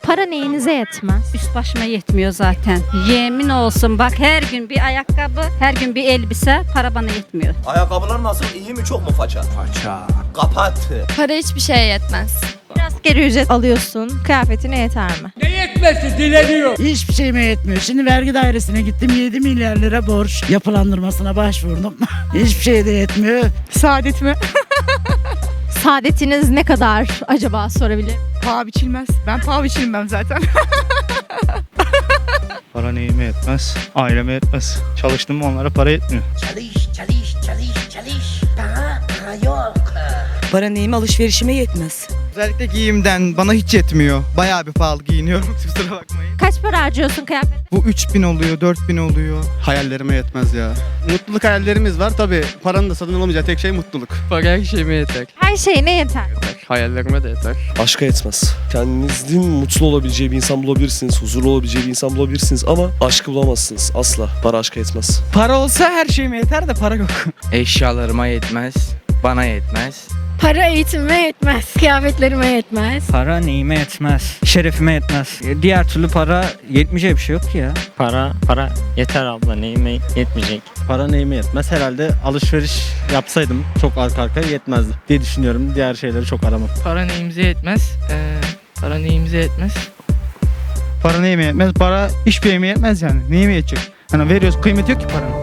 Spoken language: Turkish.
Para neyinize yetmez? Üst başıma yetmiyor zaten. Yemin olsun bak her gün bir ayakkabı, her gün bir elbise para bana yetmiyor. Ayakkabılar nasıl? iyi mi çok mu faça? Faça. Kapat. Para hiçbir şeye yetmez. Asgari ücret alıyorsun. Kıyafetine yeter mi? Hiçbir şeyime yetmiyor. Şimdi vergi dairesine gittim 7 milyar lira borç yapılandırmasına başvurdum. Hiçbir şey de yetmiyor. Saadet mi? Saadetiniz ne kadar acaba sorabilir? Paha biçilmez. Ben paha biçilmem zaten. Para neyime yetmez, aileme yetmez. Çalıştım mı onlara para yetmiyor. Para neyime alışverişime yetmez. Özellikle giyimden bana hiç yetmiyor. Bayağı bir pahalı giyiniyorum. Kusura bakmayın. Kaç para harcıyorsun kıyafet? Bu 3000 oluyor, 4000 oluyor. Hayallerime yetmez ya. Mutluluk hayallerimiz var tabi. Paranın da satın alamayacağı tek şey mutluluk. Para her şeyime yeter. Her şeyine yeter. Hayallerime de yeter. Aşka yetmez. Kendinizin mutlu olabileceği bir insan bulabilirsiniz, huzurlu olabileceği bir insan bulabilirsiniz ama aşkı bulamazsınız. Asla. Para aşka yetmez. Para olsa her şeyime yeter de para yok. Eşyalarıma yetmez. Bana yetmez. Para eğitimime yetmez. Kıyafetlerime yetmez. Para neyime yetmez, şerefime yetmez. E, Diğer türlü para yetmeyecek bir şey yok ki ya. Para para yeter abla neyime yetmeyecek. Para neyime yetmez. Herhalde alışveriş yapsaydım çok arka arkaya yetmezdi diye düşünüyorum. Diğer şeyleri çok aramam. Para neyimize yetmez. Ee, para neyimize yetmez. Para neyime yetmez? Para hiçbir şeyime yetmez yani. Neyime yetecek? Hani veriyoruz kıymeti yok ki paranın.